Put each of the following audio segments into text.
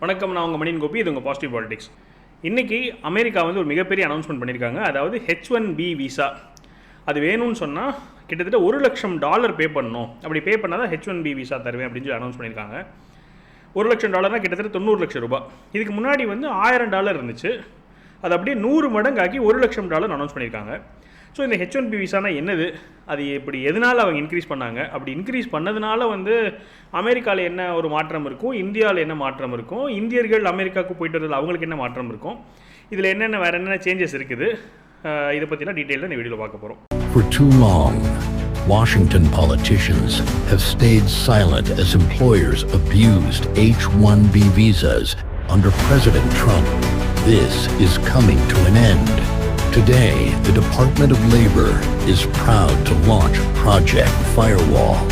வணக்கம் நான் உங்கள் மணியன் கோபி இது உங்கள் பாசிட்டிவ் பாலிடிக்ஸ் இன்றைக்கி அமெரிக்கா வந்து ஒரு மிகப்பெரிய அனௌன்ஸ்மெண்ட் பண்ணியிருக்காங்க அதாவது ஹெச் ஒன் பி விசா அது வேணும்னு சொன்னால் கிட்டத்தட்ட ஒரு லட்சம் டாலர் பே பண்ணணும். அப்படி பே பண்ணால் தான் ஹெச் ஒன் பி விசா தருவேன் அப்படின்னு சொல்லி அனௌன்ஸ் பண்ணியிருக்காங்க ஒரு லட்சம் டாலர்னால் கிட்டத்தட்ட தொண்ணூறு லட்சம் ரூபாய். இதுக்கு முன்னாடி வந்து ஆயிரம் டாலர் இருந்துச்சு. அது அப்படியே நூறு மடங்காக்கி ஒரு லட்சம் டாலர் அனௌன்ஸ் பண்ணியிருக்காங்க ஸோ இந்த ஹெச் ஒன் பி விசானா என்னது? அது இப்படி எதனால் அவங்க இன்க்ரீஸ் பண்ணாங்க? அப்படி இன்க்ரீஸ் பண்ணதுனால வந்து அமெரிக்காவில் என்ன ஒரு மாற்றம் இருக்கும்? இந்தியாவில் என்ன மாற்றம் இருக்கும்? இந்தியர்கள் அமெரிக்காவுக்கு போயிட்டு வரதில் அவங்களுக்கு என்ன மாற்றம் இருக்கும்? இதில் என்னென்ன வேறு என்னென்ன சேஞ்சஸ் இருக்குது? இதை பற்றிலாம் டீட்டெயிலாக இந்த வீடியோவில் பார்க்க போகிறோம் For too long, Washington politicians have stayed silent as employers abused H-1B visas under President Trump. This is coming to an end. Today, the Department of Labor is proud to launch Project Firewall.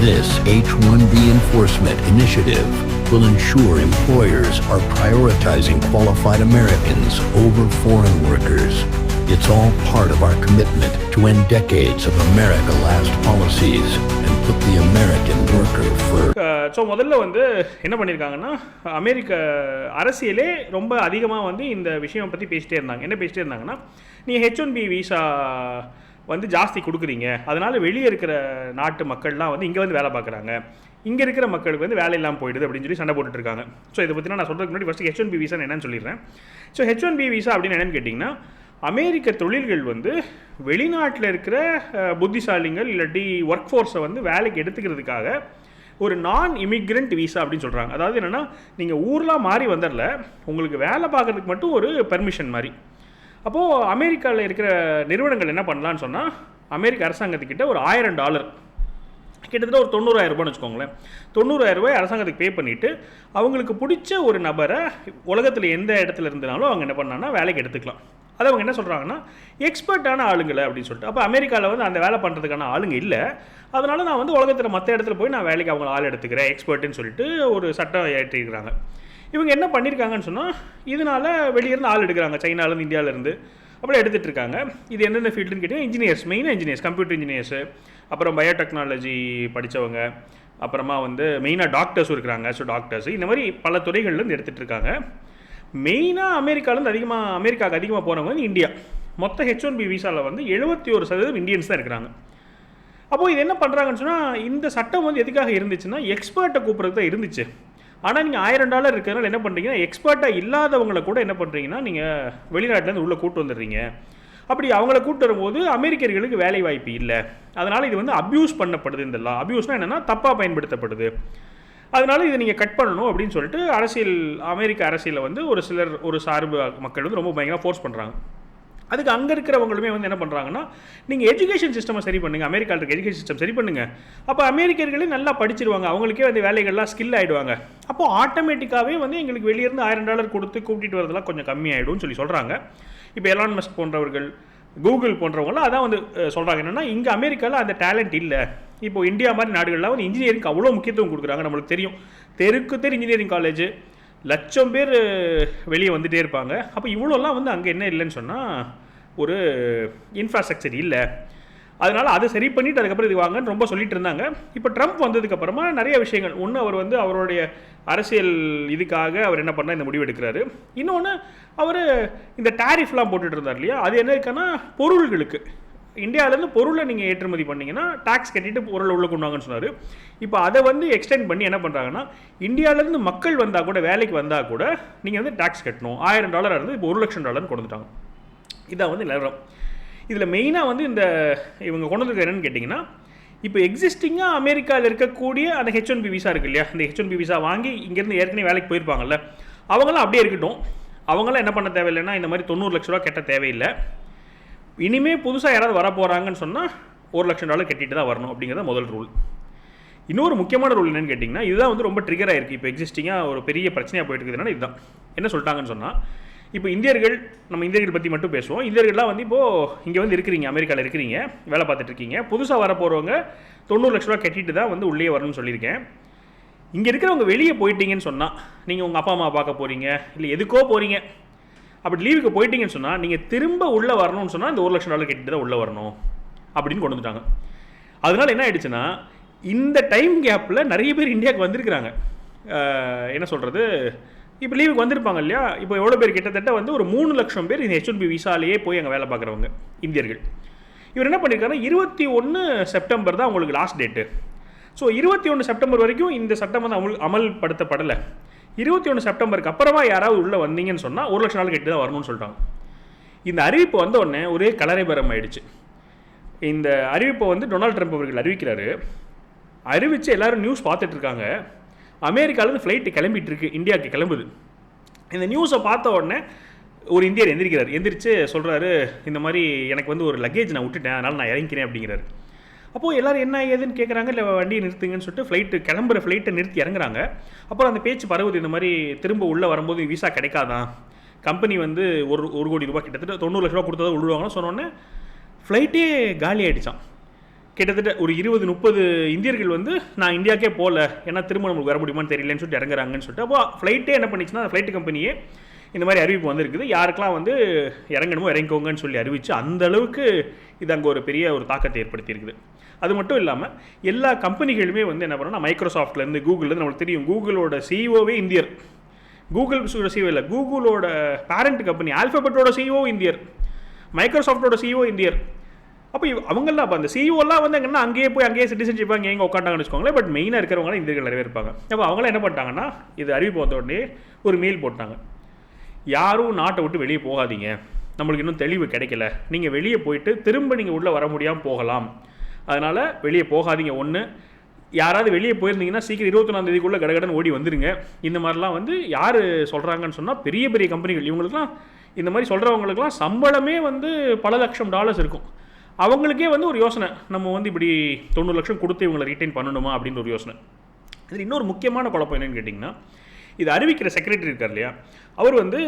This H-1B enforcement initiative will ensure employers are prioritizing qualified Americans over foreign workers. It's all part of our commitment to end decades of America Last policies and put the American worker first. Uh, so முதல்ல வந்து என்ன பண்ணியிருக்காங்கன்னா அமெரிக்க அரசியலே ரொம்ப அதிகமாக வந்து இந்த விஷயம் பற்றி பேசிட்டே இருந்தாங்க. என்ன பேசிட்டே இருந்தாங்கன்னா நீங்கள் ஹெச் ஒன் பி விசா வந்து ஜாஸ்தி கொடுக்குறீங்க. அதனால் வெளியே இருக்கிற நாட்டு மக்கள்லாம் வந்து இங்கே வந்து வேலை பார்க்குறாங்க. இங்கே இருக்கிற மக்களுக்கு வந்து வேலை இல்லாமல் போயிடுது அப்படின்னு சொல்லி சண்டை போட்டுட்ருக்காங்க ஸோ இதை பற்றி நான் சொல்கிறதுக்கு முன்னாடி first H one B visa என்னன்னு சொல்லிடுறேன். So H one B visa அப்படின்னு என்னென்னு கேட்டிங்கன்னா அமெரிக்க தொழில்கள் வந்து வெளிநாட்டில் இருக்கிற புத்திசாலிங்கள் புத்திசாலிகள் இல்லாட்டி ஒர்க் ஃபோர்ஸை வந்து வேலைக்கு எடுத்துக்கிறதுக்காக ஒரு நான் இமிக்ரெண்ட் விசா அப்படின்னு சொல்கிறாங்க அதாவது என்னென்னா நீங்கள் ஊர்லாம் மாறி வந்துடல உங்களுக்கு வேலை பார்க்குறதுக்கு மட்டும் ஒரு பெர்மிஷன் மாதிரி அப்போது அமெரிக்காவில் இருக்கிற நிறுவனங்கள் என்ன பண்ணலான்னு சொன்னால் அமெரிக்க அரசாங்கத்துக்கிட்ட ஒரு ஆயிரம் டாலர் கிட்டத்தட்ட ஒரு தொண்ணூறாயிரம் ரூபான்னு வச்சுக்கோங்களேன். தொண்ணூறாயிரம் ரூபாய் அரசாங்கத்துக்கு பே பண்ணிவிட்டு அவங்களுக்கு பிடிச்ச ஒரு நபரை உலகத்தில் எந்த இடத்துல இருந்தாலும் அவங்க என்ன பண்ணாங்கன்னா வேலைக்கு எடுத்துக்கலாம். அது அவங்க என்ன சொல்கிறாங்கன்னா எக்ஸ்பர்ட்டான ஆளுங்களை அப்படின்னு சொல்லிட்டு. அப்போ அமெரிக்காவில் வந்து அந்த வேலை பண்ணுறதுக்கான ஆளுங்க இல்லை. அதனால நான் வந்து உலகத்தில் மற்ற இடத்துல போய் நான் வேலைக்கு அவங்க ஆள் எடுத்துக்கிறேன் எக்ஸ்பர்ட்டுன்னு சொல்லிட்டு ஒரு சட்டம் ஏற்றிருக்கிறாங்க. இவங்க என்ன பண்ணியிருக்காங்கன்னு சொன்னால் இதனால வெளியிருந்து ஆள் எடுக்கிறாங்க சைனாலேருந்து இந்தியாவிலேருந்து அப்படியே எடுத்துகிட்டு இருக்காங்க. இது எந்தெந்த ஃபீல்டுன்னு கேட்டிங்கன்னா இன்ஜினியர்ஸ் மெயினாக இன்ஜினியர்ஸ் கம்ப்யூட்டர் இன்ஜினியர்ஸு அப்புறம் பயோடெக்னாலஜி படித்தவங்க அப்புறமா வந்து மெயினாக டாக்டர்ஸும் இருக்கிறாங்க. ஸோ டாக்டர்ஸ் இந்த மாதிரி பல துறைகள்லேருந்து எடுத்துகிட்டு இருக்காங்க. மெயினாக அமெரிக்காலேருந்து அதிகமாக அமெரிக்காவுக்கு அதிகமாக போனவங்க வந்து இந்தியா. மொத்த ஹெச் ஒன் பி விசாவில் வந்து எழுபத்தி ஒரு சதவீதம் இந்தியன்ஸ் தான் இருக்கிறாங்க. அப்போது இது என்ன பண்ணுறாங்கன்னு சொன்னால் இந்த சட்டம் வந்து எதுக்காக இருந்துச்சுன்னா எக்ஸ்பர்ட்டை கூப்பிட்றது தான் இருந்துச்சு. ஆனால் நீங்கள் ஆயிரம் டாலர் இருக்கிறதுனால என்ன பண்ணுறீங்கன்னா எக்ஸ்பர்ட்டாக இல்லாதவங்களை கூட என்ன பண்ணுறீங்கன்னா நீங்கள் வெளிநாட்டிலேருந்து உள்ளே கூட்டு வந்துடுறீங்க. அப்படி அவங்கள கூட்டு வரும்போது அமெரிக்கர்களுக்கு வேலை வாய்ப்பு இல்லை. அதனால் இது வந்து அப்யூஸ் பண்ணப்படுது இந்த லா அப்யூஸ்னால் என்னென்னா தப்பாக பயன்படுத்தப்படுது. அதனால இதை நீங்கள் கட் பண்ணணும் அப்படின்னு சொல்லிட்டு அரசியல் அமெரிக்க அரசியலில் வந்து ஒரு சிலர் ஒரு சார்பு மக்கள் வந்து ரொம்ப பயங்கரமாக ஃபோர்ஸ் பண்ணுறாங்க அதுக்கு அங்கே இருக்கிறவங்களுமே வந்து என்ன பண்ணுறாங்கன்னா நீங்கள் எஜுகேஷன் சிஸ்டமை சரி பண்ணுங்க அமெரிக்காவில் இருக்க எஜுகேஷன் சிஸ்டம் சரி பண்ணுங்க. அப்போ அமெரிக்கர்களே நல்லா படிச்சிருவாங்க அவங்களுக்கே வந்து வேலைகள்லாம் ஸ்கில் ஆகிடுவாங்க அப்போ ஆட்டோமேட்டிக்காகவே வந்து எங்களுக்கு வெளியிருந்து ஆயிரம் டாலர் கொடுத்து கூட்டிகிட்டு வரதெல்லாம் கொஞ்சம் கம்மியாயிடும்னு சொல்லி சொல்கிறாங்க இப்போ எலான் மஸ்க் போன்றவர்கள் கூகுள் போன்றவங்களாம் அதான் வந்து சொல்கிறாங்க என்னென்னா இங்கே அமெரிக்காவில் அந்த டேலண்ட் இல்லை. இப்போ இந்தியா மாதிரி நாடுகள்லாம் வந்து இன்ஜினியரிங் அவ்வளோ முக்கியத்துவம் கொடுக்குறாங்க நம்மளுக்கு தெரியும். தெருக்கு தெரு இன்ஜினியரிங் காலேஜ் லட்சம் பேர் வெளியே வந்துகிட்டே இருப்பாங்க. அப்போ இவ்வளோலாம் வந்து அங்கே என்ன இல்லைன்னு சொன்னால் ஒரு இன்ஃப்ராஸ்ட்ரக்சர் இல்லை. அதனால் அதை சரி பண்ணிட்டு அதுக்கப்புறம் இது வாங்கன்னு ரொம்ப சொல்லிட்டு இருந்தாங்க. இப்போ ட்ரம்ப் வந்ததுக்கப்புறமா நிறைய விஷயங்கள். ஒன்று அவர் வந்து அவருடைய அரசியல் இதுக்காக அவர் என்ன பண்ணால் இந்த முடிவு எடுக்கிறாரு. இன்னொன்று அவர் இந்த டேரிஃப்லாம் போட்டுட்டு இருந்தார் இல்லையா? அது என்ன இருக்குன்னா பொருள்களுக்கு. இந்தியாவிலேருந்து பொருளை நீங்கள் ஏற்றுமதி பண்ணீங்கன்னா டேக்ஸ் கட்டிட்டு பொருளை உள்ளே கொண்டு வாங்கன்னு சொன்னார். இப்போ அதை வந்து எக்ஸ்டெண்ட் பண்ணி என்ன பண்ணுறாங்கன்னா இந்தியாவிலேருந்து மக்கள் வந்தால் கூட வேலைக்கு வந்தால் கூட நீங்கள் வந்து டேக்ஸ் கட்டணும். ஆயிரம் டாலர் இருந்து இப்போ ஒரு லட்சம் டாலர்னு கொண்டுட்டாங்க இதான் வந்து நிலவரம். இதில் மெயினாக வந்து இந்த இவங்க கொண்டு வந்திருக்க என்னென்னு கேட்டிங்கன்னா இப்போ எக்ஸிஸ்டிங்காக அமெரிக்காவில் இருக்கக்கூடிய அந்த ஹெச் ஒன் பி விசா இருக்கு இல்லையா? அந்த ஹெச் ஒன் பி விசா வாங்கி இங்கேருந்து ஏற்கனவே வேலைக்கு போயிருப்பாங்கல்ல. அவங்களாம் அப்படியே இருக்கட்டும். அவங்களாம் என்ன பண்ண தேவையில்லைன்னா இந்த மாதிரி தொண்ணூறு லட்ச ரூபா கட்ட தேவையில்லை. இனிமேல் புதுசாக யாராவது வர போகிறாங்கன்னு சொன்னால் ஒரு லட்சம் டாலர் கட்டிட்டு தான் வரணும் அப்படிங்கிறது முதல் ரூல் இன்னொரு முக்கியமான ரூல் என்னென்னு கேட்டிங்கன்னா இதுதான் வந்து ரொம்ப ட்ரிகர் ஆயிருக்கு. இப்போ எக்ஸிஸ்டிங்காக ஒரு பெரிய பிரச்சனையாக போயிட்டு இருக்குதுன்னா இதுதான். என்ன சொல்லிட்டாங்கன்னு சொன்னால் இப்போ இந்தியர்கள் நம்ம இந்தியர்கள் பற்றி மட்டும் பேசுவோம். இந்தியர்கள்லாம் வந்து இப்போது இங்கே வந்து இருக்கிறீங்க அமெரிக்காவில் இருக்கிறீங்க வேலை பார்த்துட்டு இருக்கீங்க. புதுசாக வர போகிறவங்க தொண்ணூறு லட்ச ரூபா கட்டிட்டு தான் வந்து உள்ளே வரணும்னு சொல்லியிருக்கேன். இங்கே இருக்கிறவங்க வெளியே போயிட்டீங்கன்னு சொன்னால் நீங்கள் உங்கள் அப்பா அம்மா பார்க்க போகிறீங்க இல்லை எதுக்கோ போகிறீங்க அப்படி லீவுக்கு போயிட்டீங்கன்னு சொன்னால் நீங்கள் திரும்ப உள்ளே வரணும்னு சொன்னால் இந்த ஒரு லட்சம் டாலர் கட்டிட்டு தான் உள்ளே வரணும் அப்படின்னு கொண்டு வந்துட்டாங்க. அதனால என்ன ஆயிடுச்சுன்னா இந்த டைம் கேப்பில் நிறைய பேர் இந்தியாவுக்கு வந்திருக்கிறாங்க. என்ன சொல்கிறது இப்போ லீவுக்கு வந்திருப்பாங்க இல்லையா? இப்போ எவ்வளோ பேர் கிட்டத்தட்ட வந்து ஒரு மூணு லட்சம் பேர் இந்த ஹெச் விசாலேயே போய் அங்கே வேலை பார்க்குறவங்க இந்தியர்கள். இவர் என்ன பண்ணியிருக்காருன்னா இருபத்தி ஒன்று செப்டம்பர் தான் அவங்களுக்கு லாஸ்ட் டேட்டு ஸோ இருபத்தி ஒன்று செப்டம்பர் வரைக்கும் இந்த சட்டம் வந்து அமல் அமல்படுத்தப்படலை. இருபத்தி ஒன்று செப்டம்பருக்கு அப்புறமா யாராவது உள்ளே வந்தீங்கன்னு சொன்னால் ஒரு லட்சம் நாள் கிட்ட தான் வரணும்னு சொல்லிட்டாங்க. இந்த அறிவிப்பு வந்த உடனே ஒரே கலரைபரம் ஆயிடுச்சு. இந்த அறிவிப்பை வந்து டொனால்ட் ட்ரம்ப் அவர்கள் அறிவிக்கிறாரு. அறிவித்து எல்லோரும் நியூஸ் பார்த்துட்ருக்காங்க அமெரிக்காவிலேருந்து ஃப்ளைட்டு கிளம்பிட்டு இருக்கு இந்தியாவுக்கு கிளம்புது. இந்த நியூஸை பார்த்த உடனே ஒரு இந்தியர் எந்திரிக்கிறார். எந்திரிச்சு சொல்கிறாரு இந்த மாதிரி எனக்கு வந்து ஒரு லக்கேஜ் நான் விட்டுட்டேன் அதனால் நான் இறங்கிக்கிறேன் அப்படிங்கிறாரு. அப்போது எல்லாரும் என்ன ஏதுன்னு கேட்குறாங்க இல்லை வண்டியை நிறுத்துங்கன்னு சொல்லிட்டு ஃப்ளைட்டு கிளம்புற ஃப்ளைட்டை நிறுத்தி இறங்குறாங்க. அப்புறம் அந்த பேச்சு பரவுது இந்த மாதிரி திரும்ப உள்ளே வரும்போது விசா கிடைக்காதான் கம்பெனி வந்து ஒரு ஒரு கோடி ரூபாய் கிட்டத்தட்ட தொண்ணூறு லட்ச ரூபா கொடுத்ததை விடுவாங்கன்னு சொன்னோன்னே ஃப்ளைட்டே காலி ஆகிடுச்சான் கிட்டத்தட்ட ஒரு இருபது முப்பது இந்தியர்கள் வந்து நான் இந்தியாக்கே போகல ஏன்னா திரும்ப நமக்கு வர முடியுமான்னு தெரியலன்னு சொல்லிட்டு இறங்குறாங்கன்னு சொல்லிட்டு. அப்போ ஃப்ளைட்டே என்ன பண்ணிச்சுன்னா அந்த ஃப்ளைட் கம்பெனியே இந்த மாதிரி அறிவிப்பு வந்திருக்குது. யாருக்கெல்லாம் வந்து இறங்கணுமோ இறங்கிக்கோங்கன்னு சொல்லி அறிவித்து அந்த அளவுக்கு இது அங்கே ஒரு பெரிய ஒரு தாக்கத்தை ஏற்படுத்தியிருக்குது. அது மட்டும் இல்லாமல் எல்லா கம்பெனிகளுமே வந்து என்ன பண்ணணும்னா மைக்ரோசாஃப்ட்லேருந்து கூகுள்லேருந்து நம்மளுக்கு தெரியும் கூகுளோட சிஇஓவே இந்தியர். கூகுள் சிஇஓ இல்லை கூகுளோட பேரண்ட் கம்பெனி ஆல்ஃபபெட்டோட சிஇஓ இந்தியர். மைக்ரோசாஃப்டோட சிஇஓ இந்தியர். அப்போ அவங்கெல்லாம் அப்போ அந்த சிஇஓலாம் வந்து எங்கன்னா அங்கேயே போய் அங்கேயே சிட்டிசன்ஷிப் அங்கே எங்கே உட்காண்டாங்கன்னு வச்சுக்கோங்களேன். பட் மெயினாக இருக்கிறவங்க இந்தியர்கள் நிறைய இருப்பாங்க அப்போ அவங்களாம் என்ன பண்ணிட்டாங்கன்னா இது அறிவிப்பு வந்த உடனே ஒரு மெயில் போட்டாங்க. யாரும் நாட்டை விட்டு வெளியே போகாதீங்க. நம்மளுக்கு இன்னும் தெளிவு கிடைக்கல. நீங்கள் வெளியே போயிட்டு திரும்ப நீங்கள் உள்ளே வர முடியாமல் போகலாம். அதனால் வெளியே போகாதீங்க. ஒன்று யாராவது வெளியே போயிருந்தீங்கன்னா சீக்கிரம் இருபத்தொன்னாம் தேதிக்குள்ளே கடகடன் ஓடி வந்துருங்க. இந்த மாதிரிலாம் வந்து யார் சொல்கிறாங்கன்னு சொன்னால் பெரிய பெரிய கம்பெனிகள் இவங்களுக்குலாம் இந்த மாதிரி சொல்கிறவங்களுக்குலாம் சம்பளமே வந்து பல லட்சம் டாலர்ஸ் இருக்கும். அவங்களுக்கே வந்து ஒரு யோசனை. நம்ம வந்து இப்படி தொண்ணூறு லட்சம் கொடுத்து இவங்களை ரீட்டைன் பண்ணணுமா அப்படின்னு ஒரு யோசனை. இதில் இன்னொரு முக்கியமான குழப்பம் என்னென்னு கேட்டிங்கன்னா இது அறிவிக்கிற செக்ரட்டரி இருக்கார் இல்லையா? அவர் வந்து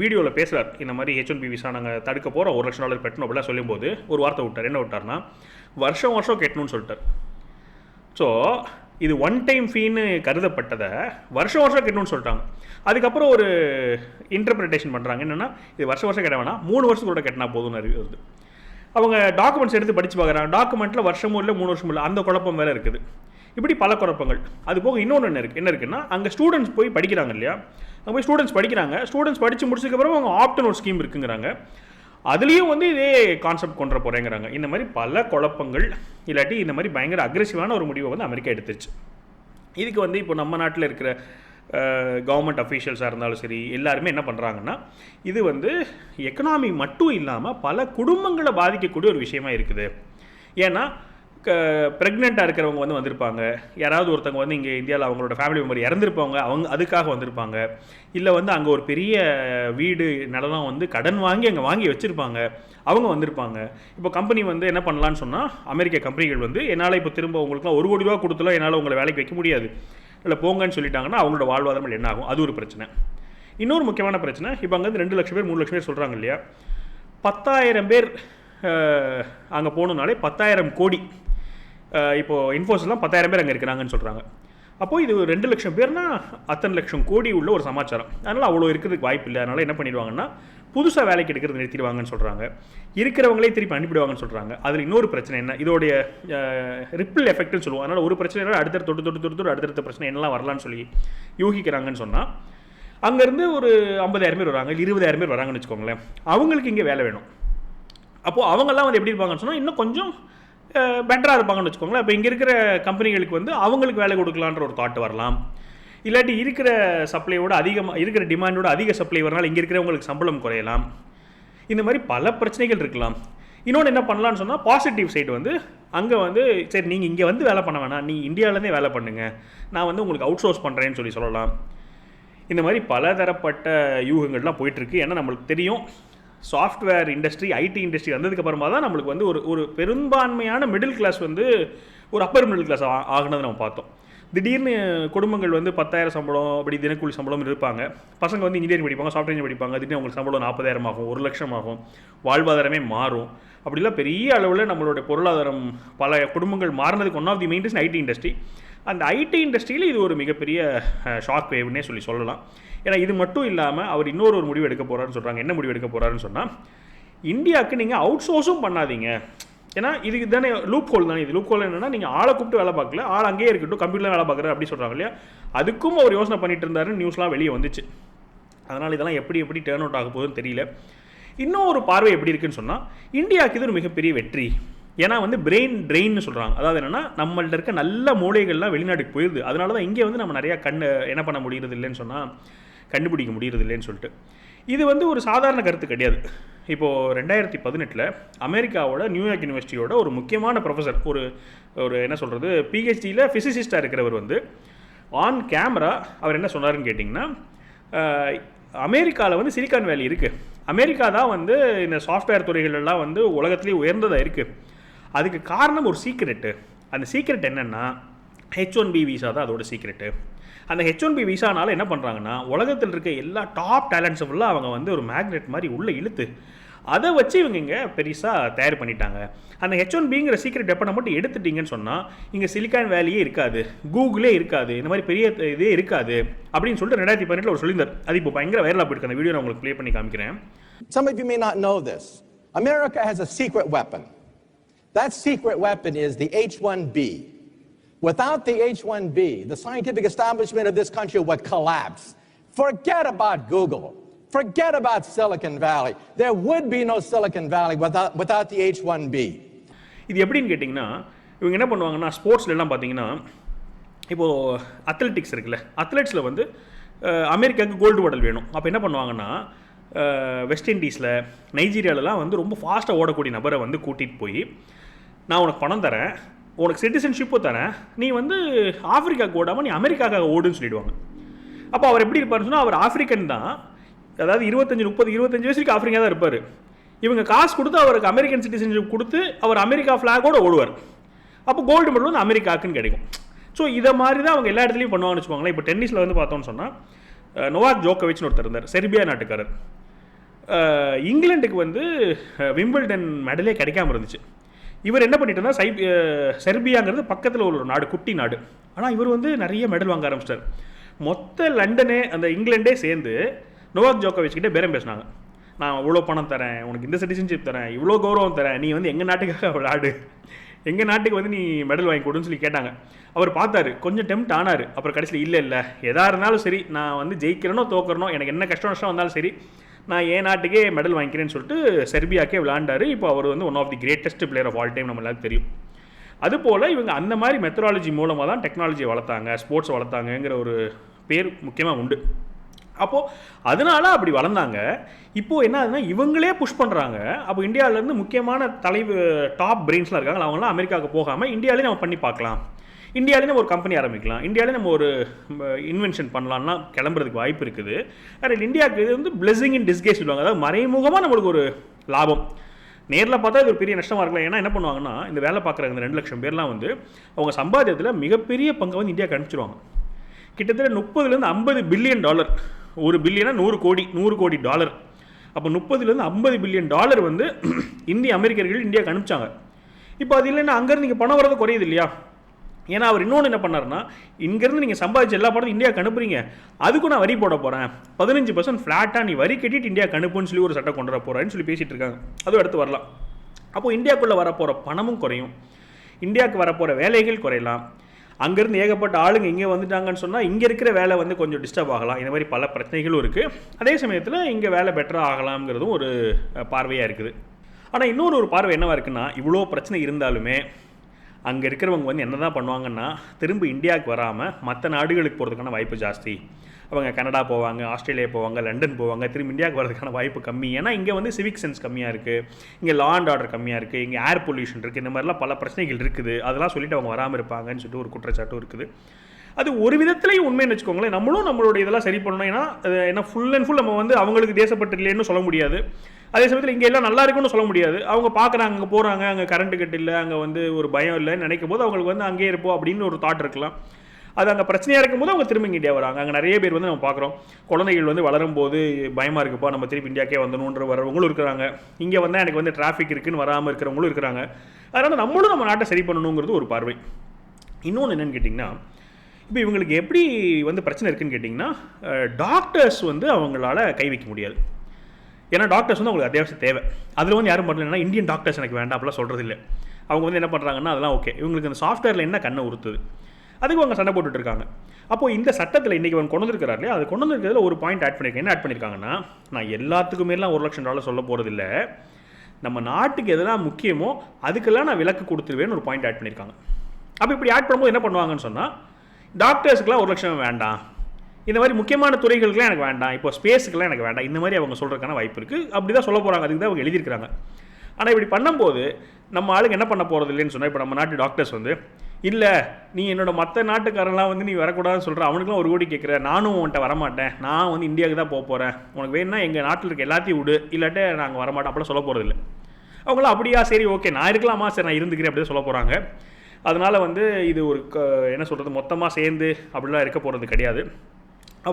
வீடியோவில் பேசுகிறார் இந்த மாதிரி ஹெச் ஒன் பி விசா நாங்கள் தடுக்க போகிறோம் ஒரு லட்சம் டாலர் கட்டணும் அப்படிலாம் சொல்லும்போது ஒரு வார்த்தை விட்டார். என்ன விட்டார்னா வருஷம் வருஷம் கட்டணும்னு சொல்லிட்டார். ஸோ இது ஒன் டைம் ஃபீன்னு கருதப்பட்டதை வருஷம் வருஷம் கட்டணும்னு சொல்லிட்டாங்க. அதுக்கப்புறம் ஒரு இன்டர்பிரிட்டேஷன் பண்ணுறாங்க என்னென்னா இது வருஷம் வருஷம் கட்ட வேணாம் மூணு வருஷத்தோட கட்டினா போதும்னு அறிவு வருது அவங்க டாக்குமெண்ட்ஸ் எடுத்து படித்து பார்க்குறாங்க டாக்குமெண்ட்டில் வருஷமும் இல்லை மூணு வருஷமும் இல்லை அந்த குழப்பம் வேறு இருக்குது. இப்படி பல குழப்பங்கள். அது போக இன்னொன்று என்ன இருக்குது என்ன இருக்குன்னா அங்கே ஸ்டூடெண்ட்ஸ் போய் படிக்கிறாங்க இல்லையா? அங்கே போய் ஸ்டூடெண்ட்ஸ் படிக்கிறாங்க. ஸ்டூடெண்ட்ஸ் படித்து முடிச்சதுக்கப்புறம் அவங்க ஆப்டன் ஒரு ஸ்கீம் இருக்குங்கிறாங்க. அதுலேயும் வந்து இதே கான்செப்ட் கொண்டு போகிறேங்கிறாங்க இந்த மாதிரி பல குழப்பங்கள் இல்லாட்டி இந்த மாதிரி பயங்கர அக்ரெசிவான ஒரு முடிவை வந்து அமெரிக்கா எடுத்துருச்சு. இதுக்கு வந்து இப்போ நம்ம நாட்டில் இருக்கிற கவர்மெண்ட் அஃபீஷியல்ஸாக இருந்தாலும் சரி எல்லாருமே என்ன பண்ணுறாங்கன்னா இது வந்து எக்கனாமி மட்டும் இல்லாமல் பல குடும்பங்களை பாதிக்கக்கூடிய ஒரு விஷயமா இருக்குது. ஏன்னா க ப்ரெக்னெண்ட்டாக இருக்கிறவங்க வந்து வந்திருப்பாங்க. யாராவது ஒருத்தவங்க வந்து இங்கே இந்தியாவில் அவங்களோட ஃபேமிலி மெம்பர் இறந்துருப்பாங்க அவங்க அதுக்காக வந்திருப்பாங்க. இல்லை வந்து அங்கே ஒரு பெரிய வீடு நிலம் வந்து கடன் வாங்கி அங்கே வாங்கி வச்சுருப்பாங்க. அவங்க வந்திருப்பாங்க. இப்போ கம்பெனி வந்து என்ன பண்ணலான்னு சொன்னால் அமெரிக்க கம்பெனிகள் வந்து என்னால் இப்போ திரும்ப உங்களுக்குலாம் ஒரு கோடி ரூபா கொடுத்தலாம் என்னால் உங்களை வேலைக்கு வைக்க முடியாது. இல்லை போங்கன்னு சொல்லிட்டாங்கன்னா அவங்களோட வாழ்வாதாரம் என்ன ஆகும்? அது ஒரு பிரச்சனை. இன்னொரு முக்கியமான பிரச்சனை இப்போ அங்கேருந்து ரெண்டு லட்சம் பேர் மூணு லட்சம் பேர் சொல்கிறாங்க இல்லையா? பத்தாயிரம் பேர் அங்கே போகணுன்னாலே பத்தாயிரம் கோடி இப்போது இன்ஃபோசிஸ்லாம் பத்தாயிரம் பேர் அங்கே இருக்கிறாங்கன்னு சொல்கிறாங்க அப்போது இது ரெண்டு லட்சம் பேர்னா அத்தனை லட்சம் கோடி உள்ள ஒரு சமாச்சாரம். அதனால் அவ்வளோ இருக்கிறதுக்கு வாய்ப்பு இல்லை. அதனால் என்ன பண்ணிடுவாங்கன்னா புதுசாக வேலைக்கு எடுக்கிறது நிறுத்திடுவாங்கன்னு சொல்கிறாங்க இருக்கிறவங்களே திருப்பி அனுப்பிடுவாங்கன்னு சொல்கிறாங்க அதில் இன்னொரு பிரச்சனை என்ன? இதோடைய ரிப்பிள் எஃபெக்ட்னு சொல்லுவோம். அதனால் ஒரு பிரச்சனை இல்லை அடுத்த தொட்டு தொட்டு தொட்டு தொட்டு அடுத்தடுத்த பிரச்சனை என்னெல்லாம் வரலான்னு சொல்லி யூகிக்கிறாங்கன்னு சொன்னால் அங்கேருந்து ஒரு ஐம்பதாயிரம் பேர் வராங்க. இல்லை இருபதாயிரம் பேர் வராங்கன்னு வச்சுக்கோங்களேன். அவங்களுக்கு இங்கே வேலை வேணும். அப்போது அவங்கெல்லாம் வந்து எப்படி இருப்பாங்கன்னு சொன்னால் இன்னும் கொஞ்சம் பெட்டராக இருப்பாங்கன்னு வச்சுக்கோங்களேன். இப்போ இங்கே இருக்கிற கம்பெனிகளுக்கு வந்து அவங்களுக்கு வேலை கொடுக்கலான்ற ஒரு தாட் வரலாம். இல்லாட்டி இருக்கிற சப்ளையோட அதிகமாக இருக்கிற டிமாண்டோட அதிக சப்ளை வரனால இங்கே இருக்கிறவங்களுக்கு சம்பளம் குறையலாம். இந்த மாதிரி பல பிரச்சனைகள் இருக்கலாம். இன்னொன்று என்ன பண்ணலாம்னு சொன்னால் பாசிட்டிவ் சைடு வந்து அங்கே வந்து சரி நீங்கள் இங்கே வந்து வேலை பண்ண வேணாம். நீ இந்தியாவிலேருந்தே வேலை பண்ணுங்கள் நான் வந்து உங்களுக்கு அவுட் சோர்ஸ் பண்ணுறேன்னு சொல்லி சொல்லலாம். இந்த மாதிரி பலதரப்பட்ட யூகங்கள்லாம் போயிட்டுருக்கு. ஏன்னா நம்மளுக்கு தெரியும் சாஃப்ட்வேர் இண்டஸ்ட்ரி ஐடி இண்டஸ்ட்ரி வந்ததுக்கப்புறமா தான் நம்மளுக்கு வந்து ஒரு ஒரு பெரும்பான்மையான மிடில் கிளாஸ் வந்து ஒரு அப்பர் மிடில் கிளாஸ் ஆகினது நம்ம பார்த்தோம். திடீர்னு குடும்பங்கள் வந்து பத்தாயிரம் சம்பளம் அப்படி தினக்கூலி சம்பளம் இருப்பாங்க. பசங்க வந்து இன்ஜினியரிங் படிப்பாங்க சாஃப்ட்வேர் படிப்பாங்க. திடீர்னு அவங்களுக்கு சம்பளம் நாற்பதாயிரம் ஆகும் ஒரு லட்சம் ஆகும். வாழ்வாதாரமே மாறும். அப்படிலாம் பெரிய அளவில் நம்மளோட பொருளாதாரம் பல குடும்பங்கள் மாறினதுக்கு one of the main reason IT industry அந்த ஐடி இண்டஸ்ட்ரியில் இது ஒரு மிகப்பெரிய ஷாக் வேவ்னே சொல்லி சொல்லலாம். ஏன்னா இது மட்டும் இல்லாமல் அவர் இன்னொரு ஒரு முடிவு எடுக்க போகிறாருன்னு சொல்கிறாங்க என்ன முடிவு எடுக்க போகிறாருன்னு சொன்னால் இந்தியாவுக்கு நீங்கள் அவுட் சோர்ஸும் பண்ணாதீங்க. ஏன்னா இதுக்கு தானே லூப் ஹோல் தானே இது. லூப் ஹோல் என்னன்னா நீங்கள் ஆளை கூப்பிட்டு வேலை பார்க்கல ஆள் அங்கேயே இருக்கட்டும் கம்ப்யூட்டர் வேலை பார்க்குற அப்படி சொல்கிறாங்க இல்லையா? அதுக்கும் அவர் யோசனை பண்ணிட்டு இருந்தாருன்னு நியூஸ்லாம் வெளியே வந்துச்சு. அதனால் இதெல்லாம் எப்படி எப்படி டேர்ன் அவுட் ஆக போகுதுன்னு தெரியல. இன்னும் ஒரு பார்வை எப்படி இருக்குன்னு சொன்னால் இந்தியாவுக்கு இது ஒரு மிகப்பெரிய வெற்றி. ஏன்னா வந்து பிரெயின் ட்ரெயின்னு சொல்கிறாங்க அதாவது என்னென்னா நம்மள்ட்ட இருக்க நல்ல மூளைகள்லாம் வெளிநாட்டுக்கு போயிடுது அதனால தான் இங்கே வந்து நம்ம நிறையா கண் என்ன பண்ண முடியறது இல்லைன்னு சொன்னால் கண்டுபிடிக்க முடியறது இல்லைன்னு சொல்லிட்டு. இது வந்து ஒரு சாதாரண கருத்து கிடையாது. இப்போது ரெண்டாயிரத்தி பதினெட்டில் அமெரிக்காவோட நியூயார்க் யூனிவர்சிட்டியோட ஒரு முக்கியமான ப்ரொஃபஸர் ஒரு ஒரு என்ன சொல்கிறது பிஹெச்டியில் ஃபிசிசிஸ்டாக இருக்கிறவர் வந்து ஆன் கேமரா அவர் என்ன சொன்னாருன்னு கேட்டிங்கன்னா அமெரிக்காவில் வந்து சிலிக்கான் வேலி இருக்குது அமெரிக்கா தான் வந்து இந்த சாஃப்ட்வேர் துறைகளெல்லாம் வந்து உலகத்துலேயே உயர்ந்ததாக இருக்குது அதுக்கு காரணம் ஒரு சீக்ரெட்டு அந்த சீக்ரெட் என்னென்னா ஹெச் ஒன் பி விசா தான் அதோட சீக்ரெட்டு அந்த ஹெச் ஒன் பி விசானால என்ன பண்ணுறாங்கன்னா உலகத்தில் இருக்க எல்லா டாப் டேலண்ட்ஸை ஃபுல்லாக அவங்க வந்து ஒரு மேக்னெட் மாதிரி உள்ளே இழுத்து அதை வச்சு இவங்க இங்கே பெருசாக தயார் பண்ணிட்டாங்க அந்த ஹெச் ஒன் பிங்கிற சீக்ரெட் டெப்பனை மட்டும் எடுத்துட்டீங்கன்னு சொன்னால் இங்கே சிலிக்கான் வேலியே இருக்காது கூகுளே இருக்காது இந்த மாதிரி பெரிய இதே இருக்காது அப்படின்னு சொல்லிட்டு ரெண்டாயிரத்தி பதினெட்டில் ஒரு சொல்லியிருந்தார் அது இப்போ பயங்கர வைரலாக போயிருக்கு அந்த வீடியோ நான் உங்களுக்கு ப்ளே பண்ணி காமிக்கிறேன் Some of you may not know this. America has a secret weapon. That secret weapon is the H 1B. Without the H 1B, the scientific establishment of this country would collapse. Forget about Google. Forget about Silicon Valley. There would be no Silicon Valley without, without the H 1B. இது எப்படின்னு கேட்டிங்கன்னா இவங்க என்ன பண்ணுவாங்கன்னா ஸ்போர்ட்ஸ்லலாம் பார்த்தீங்கன்னா இப்போது athletics இருக்குல்ல அத்லெட்ஸில் வந்து அமெரிக்காவுக்கு கோல்டு மெடல் வேணும் அப்போ என்ன பண்ணுவாங்கன்னா வெஸ்ட் இண்டீஸில் நைஜீரியாலலாம் வந்து ரொம்ப ஃபாஸ்ட்டாக ஓடக்கூடிய நபரை வந்து கூட்டிகிட்டு போய் நான் உனக்கு பணம் தரேன் உனக்கு சிட்டிசன்ஷிப்பும் தரேன் நீ வந்து ஆப்பிரிக்காவுக்கு ஓடாமல் நீ அமெரிக்காக்காக ஓடுன்னு சொல்லிடுவாங்க. அப்போ அவர் எப்படி இருப்பார்னு சொன்னால் அவர் ஆப்பிரிக்கன் தான். அதாவது இருபத்தஞ்சி முப்பது இருபத்தஞ்சு வயசுக்கு ஆஃப்ரிக்கா தான் இருப்பார். இவங்க காசு கொடுத்து அவருக்கு அமெரிக்கன் சிட்டிசன்ஷிப் கொடுத்து அவர் அமெரிக்கா ஃப்ளாகோட ஓடுவார். அப்போ கோல்டு மெடல் வந்து அமெரிக்காவுக்குன்னு கிடைக்கும். ஸோ இதை மாதிரி தான் அவங்க எல்லா இடத்துலையும் பண்ணுவாங்கன்னு வச்சுக்கோங்களேன். இப்போ டென்னிஸில் வந்து பார்த்தோம்னு சொன்னால் நோவாக் ஜோக்கோவிச்னு ஒருத்தர் இருந்தார் செர்பியா நாட்டுக்காரர். இங்கிலாண்டுக்கு வந்து விம்பிள்டன் மெடலே கிடைக்காம இருந்துச்சு. இவர் என்ன பண்ணிட்டு சை செர்பியாங்கிறது பக்கத்தில் ஒரு நாடு குட்டி நாடு. ஆனால் இவர் வந்து நிறைய மெடல் வாங்க ஆரம்பிச்சிட்டார். மொத்த லண்டனே அந்த இங்கிலாண்டே சேர்ந்து நோவாக் ஜோக்கோவிச் கிட்டே பேரம் பேசினாங்க. நான் இவ்வளோ பணம் தரேன் உனக்கு இந்த சிட்டிசன்ஷிப் தரேன் இவ்வளோ கௌரவம் தரேன் நீ வந்து எங்கள் நாட்டுக்காக விளாடு எங்கள் நாட்டுக்கு வந்து நீ மெடல் வாங்கி கொடுன்னு சொல்லி கேட்டாங்க. அவர் பார்த்தாரு கொஞ்சம் டெம்ட் ஆனார். அப்புறம் கடைசியில் இல்லை இல்லை. எதாக இருந்தாலும் சரி நான் வந்து ஜெயிக்கிறேனோ தோக்கிறனோ எனக்கு என்ன கஷ்டம் நஷ்டம் வந்தாலும் சரி நான் என் நாட்டுக்கே மெடல் வாங்கிக்கிறேன்னு சொல்லிட்டு செர்பியாக்கே விளாண்டாரு இப்போ அவர் வந்து one of the greatest player of all time நம்ம எல்லாருக்கும் தெரியும். அதுபோல் இவங்க அந்த மாதிரி மெத்தடாலஜி மூலமாக தான் டெக்னாலஜியை வளர்த்தாங்க ஸ்போர்ட்ஸ் வளர்த்தாங்கங்கிற ஒரு பேர் முக்கியமாக உண்டு. அப்போது அதனால அப்படி வளர்ந்தாங்க. இப்போது என்ன ஆகுதுன்னா இவங்களே புஷ் பண்ணுறாங்க அப்போ இந்தியாவிலேருந்து முக்கியமான தலைவு டாப் பிரெயின்ஸ்லாம் இருக்காங்க அவங்களாம் அமெரிக்காவுக்கு போகாமல் இந்தியாவிலே நம்ம பண்ணி பார்க்கலாம். இந்தியாவிலே நம்ம ஒரு கம்பெனி ஆரம்பிக்கலாம். இந்தியாவிலே நம்ம ஒரு இன்வென்ஷன் பண்ணலாம்னா கிளம்புறதுக்கு வாய்ப்பு இருக்குது. அதில் இந்தியாவுக்கு இது வந்து பிளெஸிங் இன் டிஸ்கேஸ் சொல்லுவாங்க. அதாவது மறைமுகமாக நம்மளுக்கு ஒரு லாபம். நேரில் பார்த்தா இது ஒரு பெரிய நஷ்டமாக இருக்கலாம். ஏன்னா என்ன பண்ணுவாங்கன்னா இந்த வேலை பார்க்குற இந்த ரெண்டு லட்சம் பேர்லாம் வந்து அவங்க சம்பாத்தியத்தில் மிகப்பெரிய பங்கை வந்து இந்தியாவுக்கு கணிச்சிருவாங்க கிட்டத்தட்ட முப்பதுலேருந்து ஐம்பது பில்லியன் டாலர். ஒரு பில்லியனா நூறு கோடி நூறு கோடி டாலர். அப்போ முப்பதுலேருந்து ஐம்பது பில்லியன் டாலர் வந்து இந்திய அமெரிக்கர்கள் இந்தியாவுக்கு அனுப்பிச்சாங்க. இப்போ அது இல்லைன்னா அங்கேருந்து நீங்கள் பணம் வரது குறையுது இல்லையா? ஏன்னா அவர் இன்னொன்று என்ன பண்ணாருன்னா இங்கேருந்து நீங்கள் சம்பாதிச்ச எல்லா படத்தையும் இந்தியாவுக்கு அனுப்புறீங்க. அதுக்கும் நான் வரி போட போகிறேன் பதினஞ்சு பர்சன்ட் ஃப்ளாட்டாக நீ வரி கட்டிட்டு இந்தியாவுக்கு அனுப்புன்னு சொல்லி ஒரு சட்டம் கொண்டு வர போகிறேன்னு சொல்லி பேசிகிட்டு இருக்காங்க. அதுவும் அடுத்து வரலாம். அப்போது இந்தியாவுக்குள்ளே வரப்போகிற பணமும் குறையும். இந்தியாவுக்கு வரப்போகிற வேலைகள் குறையலாம். அங்கேருந்து ஏகப்பட்ட ஆளுங்க இங்கே வந்துட்டாங்கன்னு சொன்னால் இங்கே இருக்கிற வேலை வந்து கொஞ்சம் டிஸ்டர்ப் ஆகலாம். இந்த மாதிரி பல பிரச்சனைகளும் இருக்குது அதே சமயத்தில் இங்கே வேலை பெட்டராக ஆகலாம்ங்கிறதும் ஒரு பார்வையாக இருக்குது. ஆனால் இன்னொரு ஒரு பார்வை என்னவாக இருக்குன்னா இவ்வளோ பிரச்சனை இருந்தாலுமே அங்கே இருக்கிறவங்க வந்து என்ன தான் பண்ணுவாங்கன்னா திரும்ப இந்தியாவுக்கு வராமல் மற்ற நாடுகளுக்கு போகிறதுக்கான வாய்ப்பு ஜாஸ்தி. அவங்க கனடா போவாங்க ஆஸ்திரேலியா போவாங்க லண்டன் போவாங்க திரும்ப இந்தியாவுக்கு வரதுக்கான வாய்ப்பு கம்மி. ஏன்னா இங்கே வந்து சிவிக் சென்ஸ் கம்மியாக இருக்குது இங்கே லா அண்ட் ஆர்டர் கம்மியாக இருக்குது இங்கே ஏர் பொல்யூஷன் இருக்குது இந்த மாதிரிலாம் பல பிரச்சனைகள் இருக்குது. அதெல்லாம் சொல்லிட்டு அவங்க வராமல் இருப்பாங்கன்னு சொல்லிட்டு ஒரு குற்றச்சாட்டும் இருக்குது. அது ஒரு விதத்துலேயும் உண்மைன்னு வச்சுக்கோங்களேன். நம்மளும் நம்மளுடைய இதெல்லாம் சரி பண்ணணும். ஏன்னா ஏன்னா ஃபுல் அண்ட் ஃபுல் நம்ம வந்து அவங்களுக்கு தேசப்பட்டு இல்லைன்னு சொல்ல முடியாது. அதே சமயத்தில் இங்கே எல்லாம் நல்லா இருக்குன்னு சொல்ல முடியாது. அவங்க பார்க்குறாங்க அங்கே போகிறாங்க அங்கே கரண்ட் கட்டு இல்லை அங்கே வந்து ஒரு பயம் இல்லைன்னு நினைக்கும் போது அவங்களுக்கு வந்து அங்கேயே இருப்போம் அப்படின்னு ஒரு தாட் இருக்கலாம். அது அங்கே பிரச்சனையாக இருக்கும்போது அவங்க திரும்பி இந்தியா வராங்க. அங்கே நிறைய பேர் வந்து நம்ம பார்க்குறோம் குழந்தைகள் வந்து வளரும் போது பயமாக இருக்குப்பா நம்ம திருப்பி இந்தியாக்கே வந்தணுன்ற வரவங்களும் இருக்கிறாங்க. இங்கே வந்தால் எனக்கு வந்து டிராஃபிக் இருக்குன்னு வராமல் இருக்கிறவங்களும் இருக்கிறாங்க. அதனால் நம்மளும் நம்ம நாட்டை சரி பண்ணணுங்கிறது ஒரு பார்வை. இன்னொன்று என்னென்னு கேட்டிங்கன்னா இப்போ இவங்களுக்கு எப்படி வந்து பிரச்சனை இருக்குன்னு கேட்டிங்கன்னா டாக்டர்ஸ் வந்து அவங்களால கை வைக்க முடியாது. ஏன்னா டாக்டர்ஸ் வந்து உங்களுக்கு அத்தியாவசிய தேவை. அதில் வந்து யாரும் பண்ணலன்னா இந்தியன் டாக்டர்ஸ் எனக்கு வேண்டாம் அப்படிலாம் சொல்கிறது இல்லை. அவங்க வந்து என்ன பண்ணுறாங்கன்னா அதெல்லாம் ஓகே இவங்களுக்கு அந்த சாஃப்ட்வேரில் என்ன கண்ணை உறுத்துது? அதுக்கு அவங்க சண்டை போட்டுட்டு இருக்காங்க. அப்போது இந்த சட்டத்தில் இன்றைக்கி அவங்க கொண்டு வந்திருக்கிறார் இல்லையா? அது கொண்டு வந்திருக்கிறதுல ஒரு பாயிண்ட் ஆட் பண்ணியிருக்கேன் என்ன ஆட் பண்ணியிருக்காங்கன்னா நான் எல்லாத்துக்குமேலாம் ஒரு லட்சம் டாலர் சொல்ல போகிறதில்ல நம்ம நாட்டுக்கு எதெல்லாம் முக்கியமோ அதுக்கெல்லாம் நான் விலக்கு கொடுத்துருவேன்னு ஒரு பாயிண்ட் ஆட் பண்ணியிருக்காங்க அப்போ இப்படி ஆட் பண்ணும்போது என்ன பண்ணுவாங்கன்னு சொன்னால் டாக்டர்ஸுக்குலாம் ஒரு லட்சம் வேண்டாம். இந்த மாதிரி முக்கியமான துறைகளுக்குலாம் எனக்கு வேண்டாம். இப்போ ஸ்பேஸுக்குலாம் எனக்கு வேண்டாம். இந்த மாதிரி அவங்க சொல்கிறதுக்கான வாய்ப்பு இருக்குது அப்படி தான் சொல்ல போகிறாங்க அதுக்கு தான் அவங்க எழுதியிருக்கிறாங்க. ஆனால் இப்படி பண்ணும்போது நம்ம ஆளுங்க என்ன பண்ண போகிறது இல்லைன்னு சொன்னால் இப்போ நம்ம நாட்டு டாக்டர்ஸ் வந்து இல்லை நீ என்னோட மற்ற நாட்டுக்காரெல்லாம் வந்து நீ வரக்கூடாதுன்னு சொல்கிற அவனுக்குலாம் ஒரு கோடி கேட்குற நானும் உன்கிட்ட வரமாட்டேன். நான் வந்து இந்தியாவுக்கு தான் போக போகிறேன் உனக்கு வேணும்னா எங்கள் நாட்டில் இருக்க எல்லாத்தையும் விடு. இல்லாட்டே நாங்கள் வரமாட்டோம் அப்படிலாம் சொல்ல போகிறது இல்லை. அவங்களாம் அப்படியா? சரி ஓகே. நான் இருக்கலாமா? சரி நான் இருந்துக்கிறேன். அப்படி சொல்ல போகிறாங்க அதனால் வந்து இது ஒரு க என்ன சொல்கிறது மொத்தமாக சேர்ந்து அப்படிலாம் இருக்க போகிறது கிடையாது.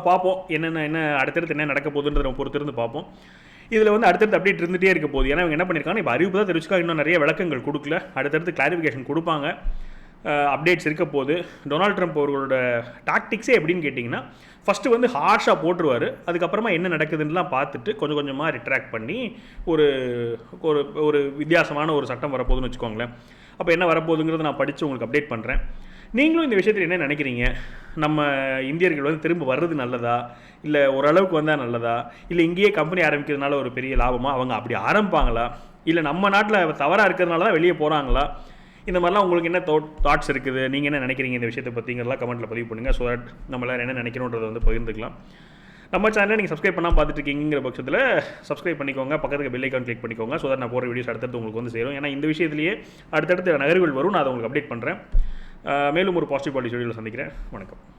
பார்ப்போம். என்னென்ன என்ன அடுத்தடுத்து என்ன நடக்க போகுதுன்றத நம்ம பொறுத்து இருந்து பார்ப்போம். இதில் வந்து அடுத்தடுத்து அப்டேட் இருந்துகிட்டே இருக்க போகுது. ஏன்னா இவங்க என்ன பண்ணியிருக்காங்க இப்போ அறிவிப்பு தான் தெரிவிச்சுக்கா இன்னும் நிறைய விளக்கங்கள் கொடுக்கல. அடுத்தடுத்து கிளாரிஃபிகேஷன் கொடுப்பாங்க. அப்டேட்ஸ் இருக்க போது டொனால்ட் ட்ரம்ப் அவர்களோட டாக்டிக்ஸே எப்படின்னு கேட்டிங்கன்னா ஃபஸ்ட்டு வந்து ஹார்ஷாக போட்டுருவார். அதுக்கப்புறமா என்ன நடக்குதுன்னுலாம் பார்த்துட்டு கொஞ்சம் கொஞ்சமாக ரிட்ராக்ட் பண்ணி ஒரு ஒரு ஒரு வித்தியாசமான ஒரு சட்டம் வரப்போகுதுன்னு வச்சுக்கோங்களேன். அப்போ என்ன வரப்போகுதுங்கிறத நான் படித்து உங்களுக்கு அப்டேட் பண்ணுறேன் நீங்களும் இந்த விஷயத்தில் என்ன நினைக்கிறீங்க? நம்ம இந்தியர்கள் வந்து திரும்ப வர்றது நல்லதா? இல்லை ஓரளவுக்கு வந்தால் நல்லதா? இல்லை இங்கேயே கம்பெனி ஆரம்பிக்கிறதுனால ஒரு பெரிய லாபமாக அவங்க அப்படி ஆரம்பிப்பாங்களா? இல்லை நம்ம நாட்டில் தவறாக இருக்கிறதுனால தான் வெளியே போகிறாங்களா இந்த மாதிரிலாம் உங்களுக்கு என்ன தோட் தாட்ஸ் இருக்குது? நீங்கள் என்ன நினைக்கிறீங்க இந்த விஷயத்தை பற்றிங்கிறலாம் கமெண்ட்டில் பதிவு பண்ணுங்கள் ஸோ தட் நம்மளால் என்ன நினைக்கிறோன்றதை வந்து பகிர்ந்துக்கலாம். நம்ம சேனலை நீங்கள் சப்ஸ்கிரைப் பண்ணால் பார்த்துட்டு இருக்கீங்கிற பட்சத்தில் சப்ஸ்கிரைப் பண்ணிக்கோங்க. பக்கத்துக்கு பெல் ஐக்கான் கிளிக் பண்ணிக்கோங்க. ஸோ தட் நான் போகிற வீடியோஸ் அடுத்தடுத்து உங்களுக்கு வந்து சேரும். ஏன்னா இந்த விஷயத்துலேயே அடுத்தடுத்து நகர்கள் வரும். நான் அதை உங்களுக்கு அப்டேட் பண்ணுறேன் மேலும் ஒரு பாசிட்டிவ் பாலிசி சந்திக்கிறேன். வணக்கம்.